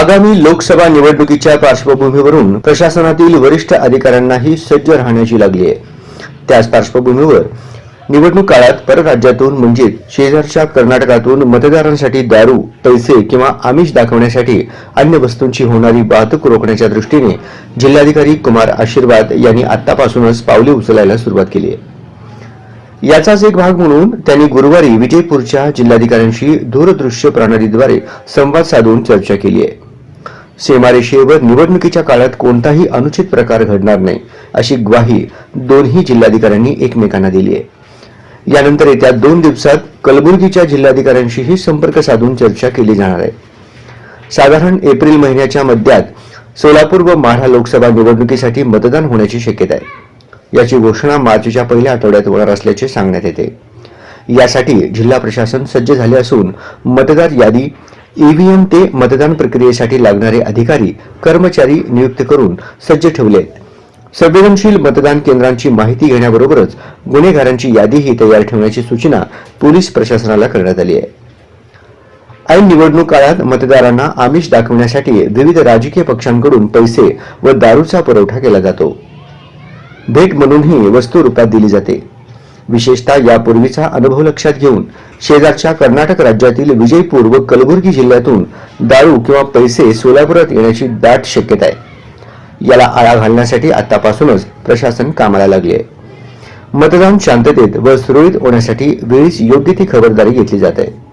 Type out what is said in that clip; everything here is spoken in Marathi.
आगामी लोकसभा निवडणुकीच्या पार्श्वभूमीवरून प्रशासनातील वरिष्ठ अधिकाऱ्यांनाही सज्ज राहण्याची लागली आहे. त्याच पार्श्वभूमीवर निवडणूक काळात परराज्यातून म्हणजे शेजारच्या कर्नाटकातून मतदारांसाठी दारू पैसे किंवा आमिष दाखवण्यासाठी अन्य वस्तूंची होणारी वाहतूक रोखण्याच्या दृष्टीने जिल्हाधिकारी कुमार आशीर्वाद यांनी आतापासूनच पावले उचलायला सुरुवात केली आहे. याचाच एक भाग म्हणून त्यांनी गुरुवारी विजयपूरच्या जिल्हाधिकाऱ्यांशी दूरदृश्य प्रणालीद्वारे संवाद साधून चर्चा केली आहे. सीमारेषेवर निवडणुकीच्या काळात कोणताही अनुचित प्रकार घडणार नाही अशी ग्वाही दोन्ही जिल्हाधिकाऱ्यांनी एकमेकांना दिली आहे. यानंतर येत्या दोन दिवसात कलबुर्गीच्या जिल्हाधिकाऱ्यांशीही संपर्क साधून चर्चा केली जाणार आहे. साधारण एप्रिल महिन्याच्या मध्यात सोलापूर व माढा लोकसभा निवडणुकीसाठी मतदान होण्याची शक्यता आहे. याची घोषणा मार्चच्या पहिल्या आठवड्यात होणार असल्याचे सांगण्यात येते. यासाठी जिल्हा प्रशासन सज्ज झाले असून मतदार यादी ईव्हीएम ते मतदान प्रक्रियेसाठी लागणारे अधिकारी कर्मचारी नियुक्त करून सज्ज ठेवले आहेत संवेदनशील मतदान केंद्रांची माहिती घेण्याबरोबरच गुन्हेगारांची यादीही तयार ठेवण्याची सूचना पोलीस प्रशासनाला करण्यात आली आहे. ऐन निवडणूक काळात मतदारांना आमिष दाखवण्यासाठी विविध राजकीय पक्षांकडून पैसे व दारूचा पुरवठा केला जातो. भेट म्हणूनही वस्तू रूपात दिली जाते. विशेषतः यापूर्वीचा अनुभव लक्षात घेऊन शेजारच्या कर्नाटक राज्यातील विजयपूर व कलबुर्गी जिल्ह्यातून दारू किंवा पैसे सोलापुरात येण्याची दाट शक्यता आहे. याला आळा घालण्यासाठी आतापासूनच प्रशासन कामाला लागले आहे. मतदान शांततेत व सुरळीत होण्यासाठी वेळीच योग्य ती खबरदारी घेतली जात आहे.